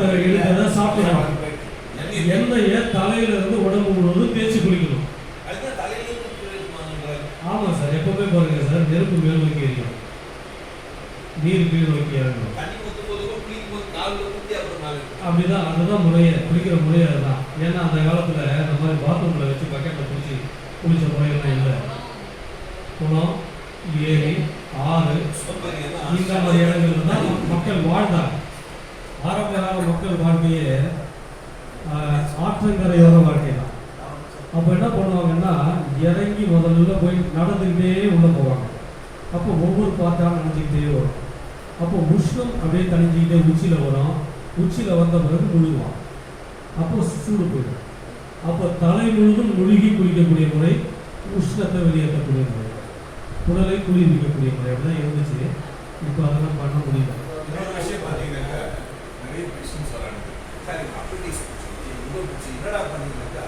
Doctor எடுத்ததை சாப்பிடணும் எண்ணெயை தலையில இருந்து உடம்பு முழுவதும் தேய்ச்சி குளிக்கணும். ஆமா சார் எப்பவுமே பாருங்க சார் நெருப்பு மேல் நோக்கி எரியும் நீர் கீழ் நோக்கி மேலே அப்படிதான் அதுதான் முறையே குளிக்கிற முறையே அதுதான். ஏன்னா அந்த காலத்துல இந்த மாதிரி பாத்ரூம்ல வச்சு பக்கெட்ல குளிச்சு குளிச்ச முறையெல்லாம் இல்லை. குளம் ஏரி ஆறு இந்த மாதிரி இடங்கள்ல தான் மக்கள் வாழ்ந்தாங்க. ஆரம்ப கால மக்கள் வாழ்க்கையே ஆஹ், ஆற்றங்கரையோர வாழ்க்கை தான். அப்போ என்ன பண்ணுவாங்கன்னா இறங்கி முதல்ல போய் நடந்துக்கிட்டே உள்ளே போவாங்க. அப்போ ஒவ்வொரு பார்த்தாலும் நினைஞ்சிக்கிட்டே வரும். அப்போ உஷ்ணம் அப்படியே தணிஞ்சிக்கிட்டே உச்சியில் வரும். உச்சியில் வந்த பிறகு முழுகுவான். அப்போ சூடு போயிடும். அப்போ தலை முழுதும் முழுகி குளிக்கக்கூடிய முறை உஷ்ணத்தை வெளியேற்றக்கூடிய முறை. உடலை குளிர்விக்கக்கூடிய முறை அப்படிதான் இருந்துச்சு. இப்போ அதெல்லாம் பண்ண முடியல இன்னொரு விஷயம் பார்த்தீங்கன்னாக்கா நிறைய பேஷன்ஸ் வராங்க சார் எனக்கு அப்பண்டிக்ஸ் பிடிச்சி என்னடா பண்ணீங்கன்னாக்கா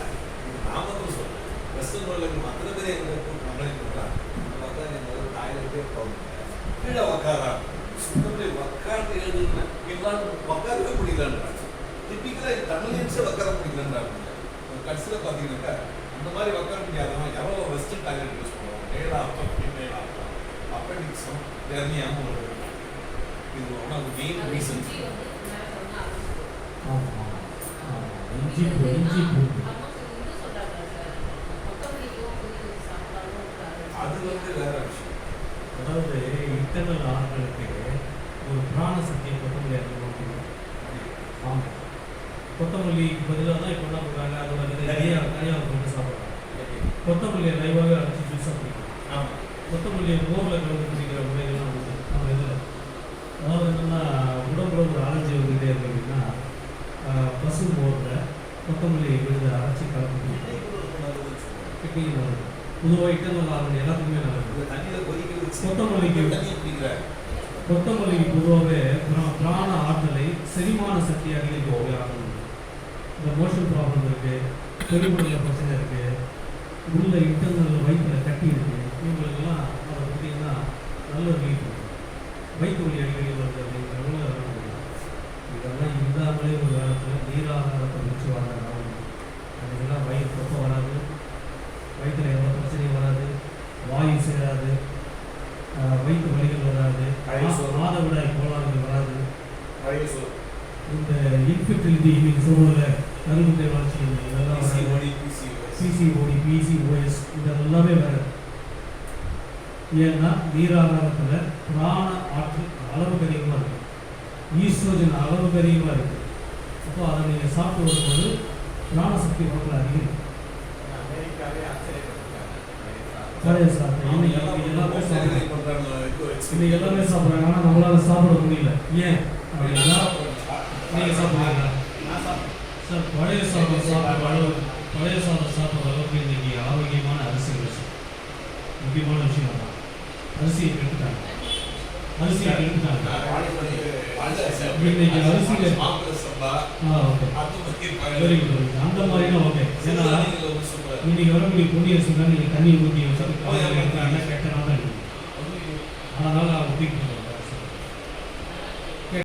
நாமக்கல் சொல்றேன் வெஸ்டர்ன் வேர்ல்டுக்கு அத்தனை பேர் கம்ப்ளைண்ட் பண்ணுறாங்க பார்த்தா நீங்கள் டாய்லெட்டே போகணும். கீழே உக்காரா? சுத்தமே உக்காந்து எழுதுனா எல்லாரும் உட்காரவே முடியலன்றாங்க. டிப்பிக்கலாக தமிழியன்ஸே உட்கார முடியலன்றாங்க. கடைசியில் பார்த்தீங்கன்னாக்கா அந்த மாதிரி உட்கார முடியாதவன் எவ்வளோ வெஸ்டர்ன் டாய்லெட் யூஸ் பண்ணுவாங்க மேலா அப்பம் ஃபீமேலா அப்பம். அப்பண்டிக்ஸும் தெரியாமல் இது ஒன் ஆஃப் மெயின் ரீசன்ஸ் ஆமா ஆமா. இஞ்சி பூ இஞ்சி பூ அது வந்து வேற விஷயம் அதாவது இத்தனை ஆண்களுக்கு ஒரு பிராண சக்தியை கொத்தமல்லி அதிகமாக ஆமாம் கொத்தமல்லிக்கு பதிலாக தான் இப்போ என்ன பண்ணுறாங்க அதோட நிறைய தனியாக போட்டு சாப்பிட்றாங்க கொத்தமல்லியை லைவாகவே அரைச்சி ஜூஸாக குடிக்கலாம் ஆமாம் கொத்தமல்லியை மோரில் கலந்து குடிக்கிற முறைகள்லாம் கொத்தமல்லி விழுந்து அரைச்சி கலந்து கிட்னிக்கு நல்லது பொதுவாக இன்டர்னல் ஆர்கன் எல்லாத்துக்குமே நல்லது தண்ணியில் கொதிக்க கொத்தமல்லிக்கு தண்ணி குடிக்கிற கொத்தமல்லி பொதுவாகவே பிரா- பிராண ஆற்றலை செரிமான சக்தி அதிகரிக்கக்கூடிய ஆற்றல் உண்டு. இந்த மோஷன் ப்ராப்ளம் இருக்கு பெருமுறையில் பிரச்சனை இருக்கு உள்ள இன்டர்னல் வயிற்றுல கட்டி இருக்கு. இவங்களுக்கெல்லாம் அதை பார்த்தீங்கன்னா நல்ல ரிலீஃப் வயிற்று வலி அடிக்கடி வருது. ஒரு காலத்தில் நீராகாரத்தை வச்சு வாழ்ந்த காலம் அதுக்கெல்லாம் வயிறு தொப்பை வராது. வயிற்றுல எந்த பிரச்சனையும் வராது. வாயு சேராது. வயிற்று வலிகள் வராது. மாதவிடாய் கோளாறுகள் வராது. இந்த இன்ஃபெர்டிலிட்டி இன்னைக்கு சொல்லுவதில்ல கருமுட்டை வளர்ச்சி இதெல்லாம். பிசிஓடி பிசிஓஎஸ் இதெல்லாமே வராது. ஏன்னா நீராகாரத்தில் பிராண ஆற்றல் அளவுக்கு அதிகமாக இருக்கு. ஈஸ்ட்ரோஜன் அளவுக்கு அதிகமாக இருக்கு. அப்போ அதை நீங்கள் சாப்பிட்டு வரும்போது பிராண சக்தி உடம்புல அதிகம். இன்னைக்கு எல்லாமே சாப்பிட்றாங்க. சாப்பிட்றாங்க. ஆனால் நம்மளால சாப்பிட முடியல. ஏன்? அப்படின்னா நீங்கள் சாப்பிட்றீங்களா? சார் பழைய சாதம் சாப்பிட்ற அளவு பழைய சாதம் சாப்பிட்ற அளவுக்கு இன்னைக்கு ஆரோக்கியமான அரிசி விஷயம் முக்கியமான விஷயம் தான் அரிசியை கெடுத்துட்டாங்க. அரிசியை கெடுத்துட்டாங்க. இன்னைக்கு அரிசியில- ஓகே. வெரி குட் அந்த மாதிரினா ஓகே. ஏன்னா இன்னைக்கு வரக்கூடிய பொடி தான் நீங்கள் தண்ணி ஊற்றி வச்சுட்டு காலையில் எடுத்தீங்கன்னா கெட்ட நாள் தான் அடிக்கும் அதனால அவங்க